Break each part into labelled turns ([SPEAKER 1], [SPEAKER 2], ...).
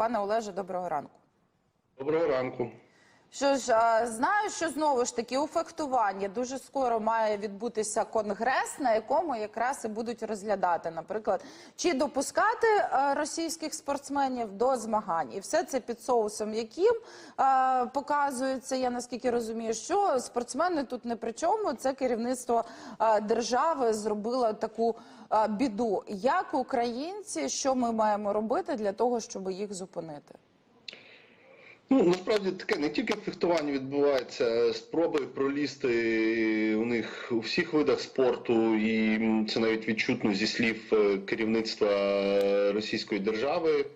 [SPEAKER 1] Пане Олеже, доброго ранку.
[SPEAKER 2] Доброго ранку.
[SPEAKER 1] Що ж, знаю, що знову ж таки у фехтуванні дуже скоро має відбутися конгрес, на якому якраз і будуть розглядати, наприклад, чи допускати е, російських спортсменів до змагань, і все це під соусом, яким е, показується, я наскільки розумію, що спортсмени тут не при чому. Це керівництво е, держави зробило таку біду. Як українці, що ми маємо робити для того, щоб їх зупинити?
[SPEAKER 2] Ну насправді таке не тільки в фехтуванні відбувається спроби пролізти у них у всіх видах спорту, і це навіть відчутно зі слів е, керівництва Російської держави.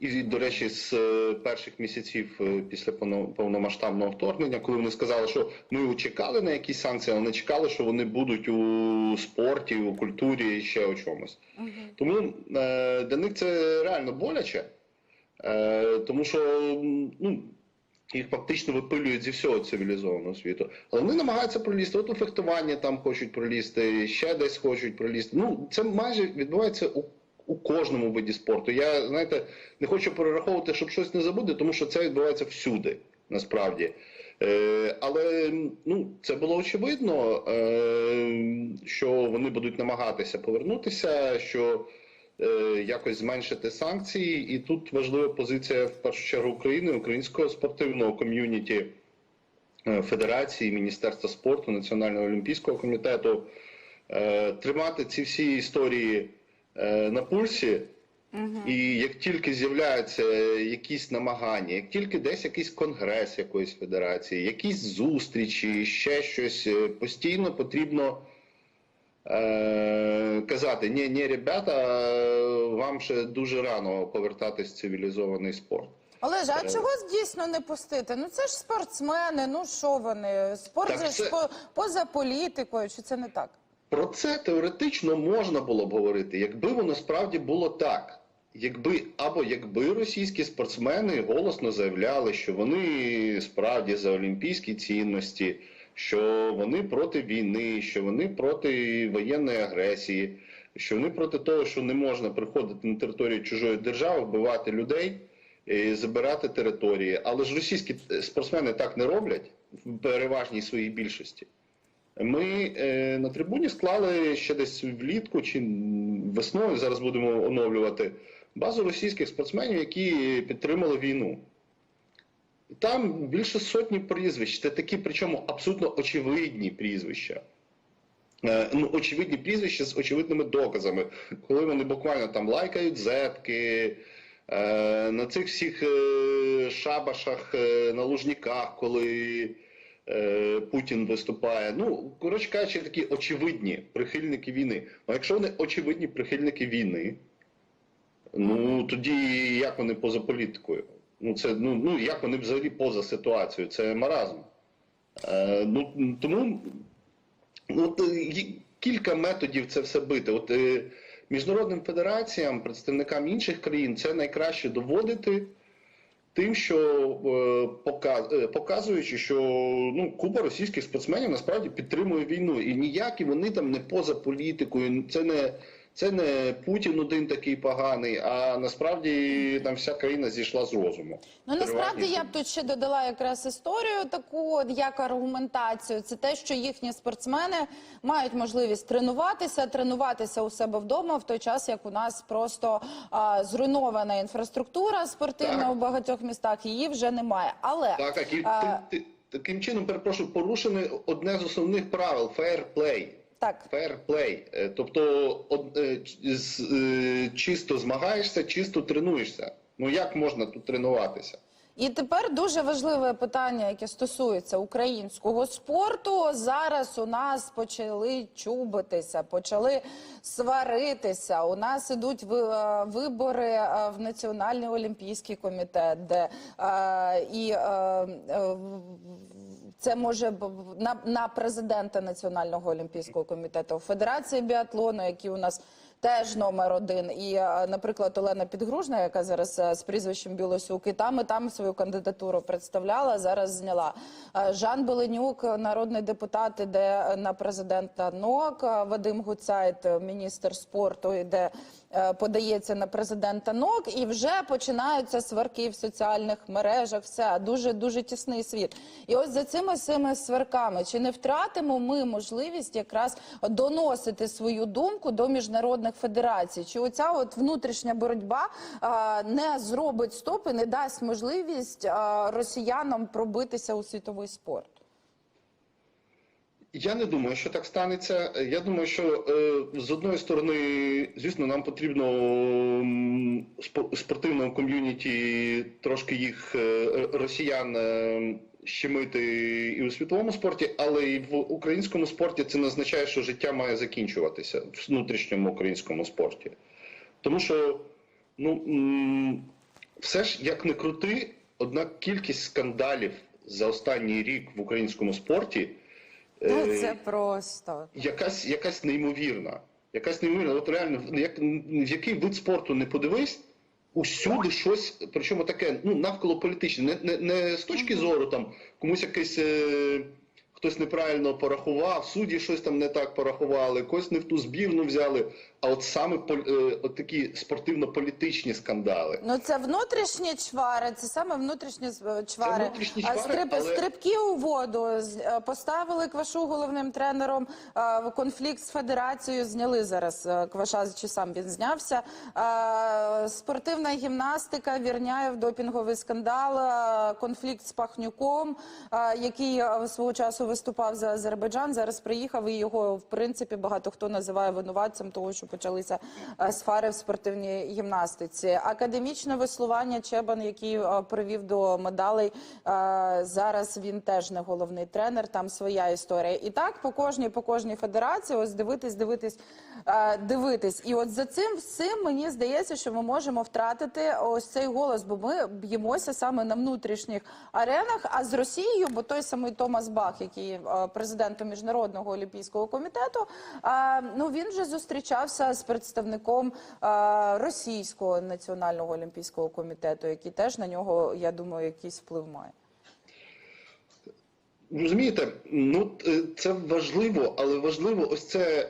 [SPEAKER 2] І, до речі, з е, перших місяців е, після повно- повномасштабного вторгнення, коли вони сказали, що ми чекали на якісь санкції, але не чекали, що вони будуть у спорті, у культурі і ще у чомусь. Тому е, для них це реально боляче. Е, тому що ну, їх фактично випилюють зі всього цивілізованого світу. Але вони намагаються пролізти. От у фехтуванні там хочуть пролізти, ще десь хочуть пролізти. Ну, це майже відбувається у, у кожному виді спорту. Я, знаєте, не хочу перераховувати, щоб щось не забути, тому що це відбувається всюди, насправді. Е, але ну, це було очевидно, е, що вони будуть намагатися повернутися, що якось зменшити санкції. І тут важлива позиція в першу чергу України, українського спортивного ком'юніті е, Федерації, Міністерства спорту, Національного олімпійського комітету. Е, Тримати ці всі історії е, на пульсі. І як тільки з'являються якісь намагання, як тільки десь якийсь конгрес якоїсь федерації, якісь зустрічі, ще щось, е, постійно потрібно е, казати: ні, ні, ребята, е, вам ще дуже рано повертатись в цивілізований спорт.
[SPEAKER 1] Олеже, а
[SPEAKER 2] Е.
[SPEAKER 1] чого дійсно не пустити? Ну це ж спортсмени, ну що вони? Спорт
[SPEAKER 2] Так
[SPEAKER 1] же ж
[SPEAKER 2] це-
[SPEAKER 1] по- поза політикою, чи це не так?
[SPEAKER 2] Про це теоретично можна було б говорити, якби воно справді було так. Якби або якби російські спортсмени голосно заявляли, що вони справді за олімпійські цінності, що вони проти війни, що вони проти воєнної агресії, що вони проти того, що не можна приходити на територію чужої держави, вбивати людей, і забирати території. Але ж російські е, спортсмени так не роблять в переважній своїй більшості. Ми е, на трибуні склали ще десь влітку чи весною. Зараз будемо оновлювати базу російських спортсменів, які підтримали війну. Там більше сотні прізвищ. Це такі, причому абсолютно очевидні прізвища. Е, ну, очевидні прізвища з очевидними доказами, коли вони буквально там лайкають зетки. е, На цих всіх е, шабашах, на лужниках, коли Путін виступає. Ну, коротше кажучи, такі очевидні прихильники війни. А якщо вони очевидні прихильники війни, ну тоді як вони поза політикою? Ну, це, ну, ну як вони взагалі поза ситуацією? Це маразм. Е, ну, тому ну, от, е, кілька методів це все бити. От, е, міжнародним федераціям, представникам інших країн, це найкраще доводити тим, що е, е, показуючи, що ну, купа російських спортсменів насправді підтримує війну. І ніякі вони там не поза політикою. Це не, це не Путін один такий поганий, а насправді там вся країна зійшла з розуму.
[SPEAKER 1] Ну насправді я б тут ще додала якраз історію таку, як аргументацію. Це те, що їхні спортсмени мають можливість тренуватися, тренуватися у себе вдома, в той час як у нас просто а, зруйнована інфраструктура спортивна
[SPEAKER 2] Так.
[SPEAKER 1] у багатьох містах. Її вже немає. Але
[SPEAKER 2] Так, так і
[SPEAKER 1] а,
[SPEAKER 2] ти- ти- таким чином, перепрошую, порушене одне з основних правил play.
[SPEAKER 1] Так.
[SPEAKER 2] Fair play. Е, Тобто е, е, чисто змагаєшся, чисто тренуєшся. Ну як можна тут тренуватися?
[SPEAKER 1] І тепер дуже важливе питання, яке стосується українського спорту. Зараз у нас почали чубитися, почали сваритися. У нас ідуть е, вибори в Національний олімпійський комітет, де і це може на, на президента Національного олімпійського комітету, Федерації біатлону, які у нас теж номер один. І, е, наприклад, Олена Підгружна, яка зараз е, з прізвищем Білосюк, і там і там свою кандидатуру представляла, зараз зняла. Е, Жан Беленюк, народний депутат, іде на президента НОК. Вадим Гуцайт, міністр спорту, іде подається на президента НОК, і вже починаються сварки в соціальних мережах. Все дуже дуже тісний світ. І ось за цими цими сварками чи не втратимо ми можливість якраз доносити свою думку до міжнародних федерацій? Чи оця от внутрішня боротьба не зробить стоп і не дасть можливість росіянам пробитися у світовий спорт?
[SPEAKER 2] Я не думаю, що так станеться. Я думаю, що е, з одної сторони, звісно, нам потрібно спортивному ком'юніті трошки їх е, росіян е, щемити і у світовому спорті, але і в українському спорті це не означає, що життя має закінчуватися в внутрішньому українському спорті. Тому що, ну все ж як не крути, однак кількість скандалів за останній рік в українському спорті.
[SPEAKER 1] Ну
[SPEAKER 2] е,
[SPEAKER 1] це просто.
[SPEAKER 2] якась, якась неймовірна. Якась неймовірна. От реально, як, в який вид спорту не подивись, усюди щось, причому таке ну, навколо політичне. Не, не, не з точки зору там комусь якесь. Е, Хтось неправильно порахував, судді щось там не так порахували, когось не в ту збірну взяли. А от саме е, от такі спортивно-політичні скандали.
[SPEAKER 1] Ну це внутрішні чвари, це саме внутрішні з- чвари.
[SPEAKER 2] внутрішні чвари,
[SPEAKER 1] стрип-
[SPEAKER 2] але-
[SPEAKER 1] Стрибки у воду е, поставили квашу головним тренером. е, конфлікт з федерацією зняли зараз е, кваша, чи сам він знявся. Е, Спортивна гімнастика, Вірняєв, допінговий скандал, е, конфлікт з Пахнюком, е, який е, свого часу виступав за Азербайджан. Зараз приїхав і його в принципі багато хто називає винуватцем того, що почалися е, сфари в спортивній гімнастиці. Академічне веслування Чебан, який е, привів до медалей. е, Зараз він теж не головний тренер. Там своя історія. І так по кожній по кожній федерації, ось дивитись, дивитись, дивитись. І от за цим всім мені здається, що ми можемо втратити ось цей голос, бо ми б'ємося саме на внутрішніх аренах. А з Росією, бо той самий Томас Бах, який е, президентом міжнародного олімпійського комітету, ну він вже зустрічався з представником е, російського національного олімпійського комітету, який теж на нього, я думаю, якийсь вплив має.
[SPEAKER 2] Розумієте, ну е, це важливо, але важливо ось це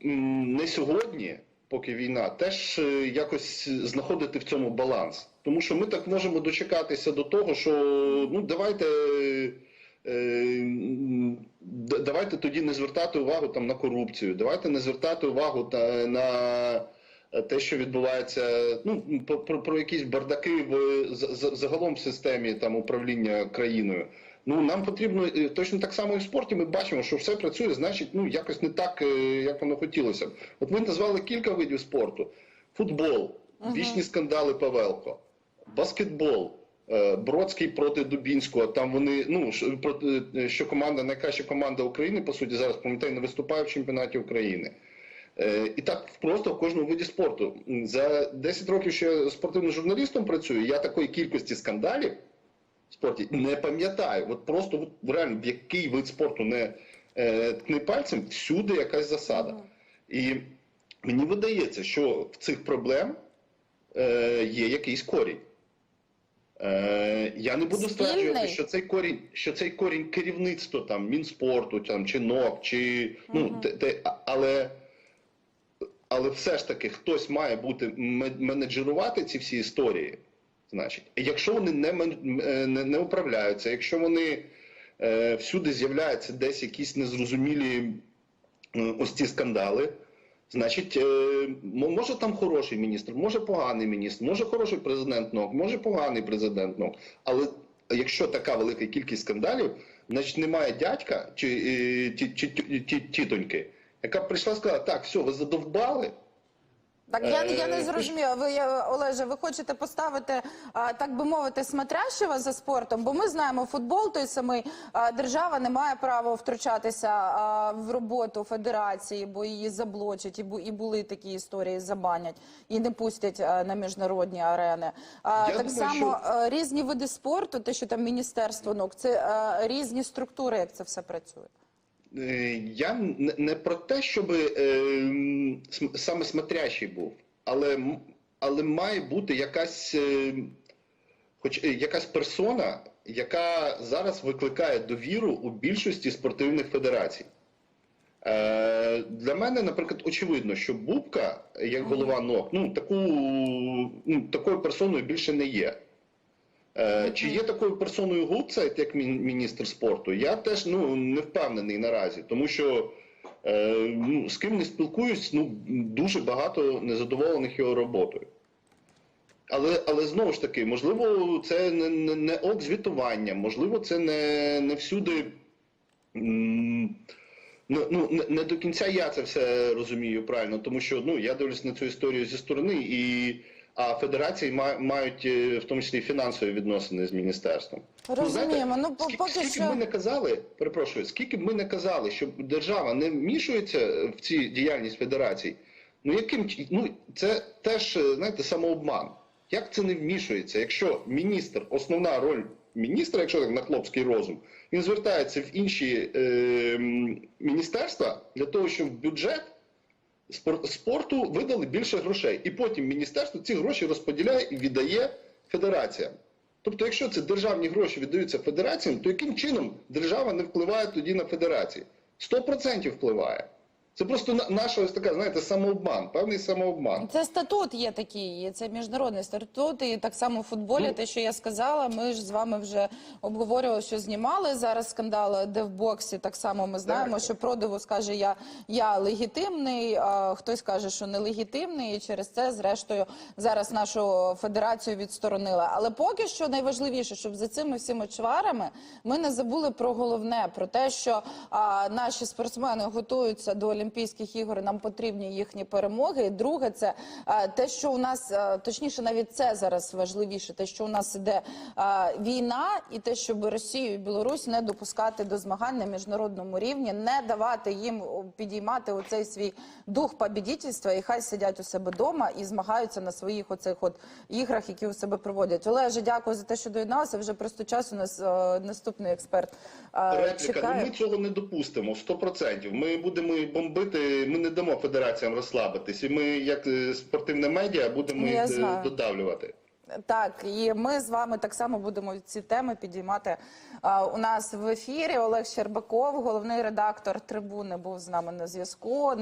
[SPEAKER 2] не сьогодні, поки війна, теж якось знаходити в цьому баланс. Тому що ми так можемо дочекатися до того, що ну давайте. Е, Давайте тоді не звертати увагу там на корупцію, давайте не звертати увагу та на те, що відбувається, ну про, про, про якісь бардаки в за- за- загалом в системі там управління країною. Ну нам потрібно е, точно так само і в спорті. Ми бачимо, що все працює, значить, ну якось не так, е, як воно хотілося б. От ви назвали кілька видів спорту: футбол, вічні скандали Павелко, баскетбол. Е, Бродський проти Дубінського. Там вони ну е, що команда найкраща команда України, по суті, зараз пам'ятаю, не виступає в чемпіонаті України. Е, І так просто в кожному виді спорту. За 10 років, що я спортивним журналістом працюю, я такої кількості скандалів в спорті не пам'ятаю. От просто от, реально в який вид спорту не е, ткни пальцем, всюди якась засада. І мені видається, що в цих проблем е, є якийсь корінь. Е, я не буду
[SPEAKER 1] Спільний?
[SPEAKER 2] стверджувати, що цей корінь, що цей корінь керівництва там Мінспорту, там чи НОК, чи ну те, те, але, але все ж таки хтось має бути менеджерувати ці всі історії. Значить, якщо вони не, е, не, не управляються, якщо вони е, всюди з'являються десь якісь незрозумілі е, ось ці скандали. Значить, е, може там хороший міністр, може поганий міністр, може хороший президент НОК, може поганий президент НОК. Але якщо така велика кількість скандалів, значить немає дядька чи, чи, чи, ті- тітоньки, яка прийшла і сказала, так, все, ви задовбали.
[SPEAKER 1] Так, я, я не
[SPEAKER 2] Е,
[SPEAKER 1] зрозуміла. Ви я, Олеже, ви хочете поставити, а, так би мовити, смотрящого за спортом? Бо ми знаємо, футбол той самий а, держава не має права втручатися а, в роботу федерації, бо її заблочать, і, бу- і були такі історії, забанять і не пустять а, на міжнародні арени. А,
[SPEAKER 2] Я
[SPEAKER 1] так
[SPEAKER 2] думаю,
[SPEAKER 1] само
[SPEAKER 2] що-
[SPEAKER 1] різні види спорту, те, що там міністерство наук, це а, різні структури, як це все працює.
[SPEAKER 2] Е, Я не- про те, щоб е, саме смотрящий був, але, але має бути якась, е, хоч якась персона, яка зараз викликає довіру у більшості спортивних федерацій. Для мене, наприклад, очевидно, що Бубка, як голова НОК, ну, таку, ну, такою персоною більше не є. Е, Чи є такою персоною Гудсайт, як міністр спорту? Я теж ну, не впевнений наразі, тому що е, ну, з ким не спілкуюсь, ну, дуже багато незадоволених його роботою. Але, але знову ж таки, можливо, це не, не, не от звітування, можливо, це не, не всюди. м, ну не, не до кінця я це все розумію правильно, тому що ну я дивлюсь на цю історію зі сторони, і а федерації ма- мають е, в тому числі фінансові відносини з міністерством.
[SPEAKER 1] Розуміємо. Ну, по-
[SPEAKER 2] скільки,
[SPEAKER 1] поки
[SPEAKER 2] скільки
[SPEAKER 1] що-
[SPEAKER 2] б ми не казали, перепрошую, скільки б ми не казали, що держава не вмішується в ці діяльність федерацій, ну яким ну це теж е, знаєте самообман. Як це не вмішується? Якщо міністр, основна роль міністра, якщо так на хлопський розум, він звертається в інші е, міністерства для того, щоб бюджет спорту видали більше грошей, і потім міністерство ці гроші розподіляє і віддає федераціям. Тобто, якщо це державні гроші віддаються федераціям, то яким чином держава не впливає тоді на федерації? 100% впливає. Це просто на- наша ось така, знаєте, самообман, певний самообман.
[SPEAKER 1] Це статут є такий, це міжнародний статут, і так само у футболі,
[SPEAKER 2] Ну.
[SPEAKER 1] те, що я сказала, ми ж з вами вже обговорювали, що знімали зараз скандал, де в боксі так само ми знаємо,
[SPEAKER 2] Так.
[SPEAKER 1] що продиву скаже, я, я легітимний, а хтось каже, що нелегітимний, і через це, зрештою, зараз нашу федерацію відсторонили. Але поки що найважливіше, щоб за цими всіми чварами ми не забули про головне, про те, що а, наші спортсмени готуються до Олімпійських ігор, нам потрібні їхні перемоги. І друге, це те, що у нас точніше, навіть це зараз важливіше, те, що у нас іде війна, і те, щоб Росію і Білорусь не допускати до змагань на міжнародному рівні, не давати їм о, підіймати оцей свій дух побідітельства, і хай сидять у себе вдома і змагаються на своїх оцих от іграх, які у себе проводять. Олеже, дякую за те, що доєдналися. Вже просто час у нас е, наступний експерт е,
[SPEAKER 2] Репліка,
[SPEAKER 1] чекає.
[SPEAKER 2] ну ми цього не допустимо 100%. Ми будемо і бомбити, ми не дамо федераціям розслабитись. І ми, як е, спортивне медіа, будемо їх, е, додавлювати.
[SPEAKER 1] Так, і ми з вами так само будемо ці теми підіймати а, у нас в ефірі. Олег Щербаков, головний редактор трибуни, був з нами на зв'язку.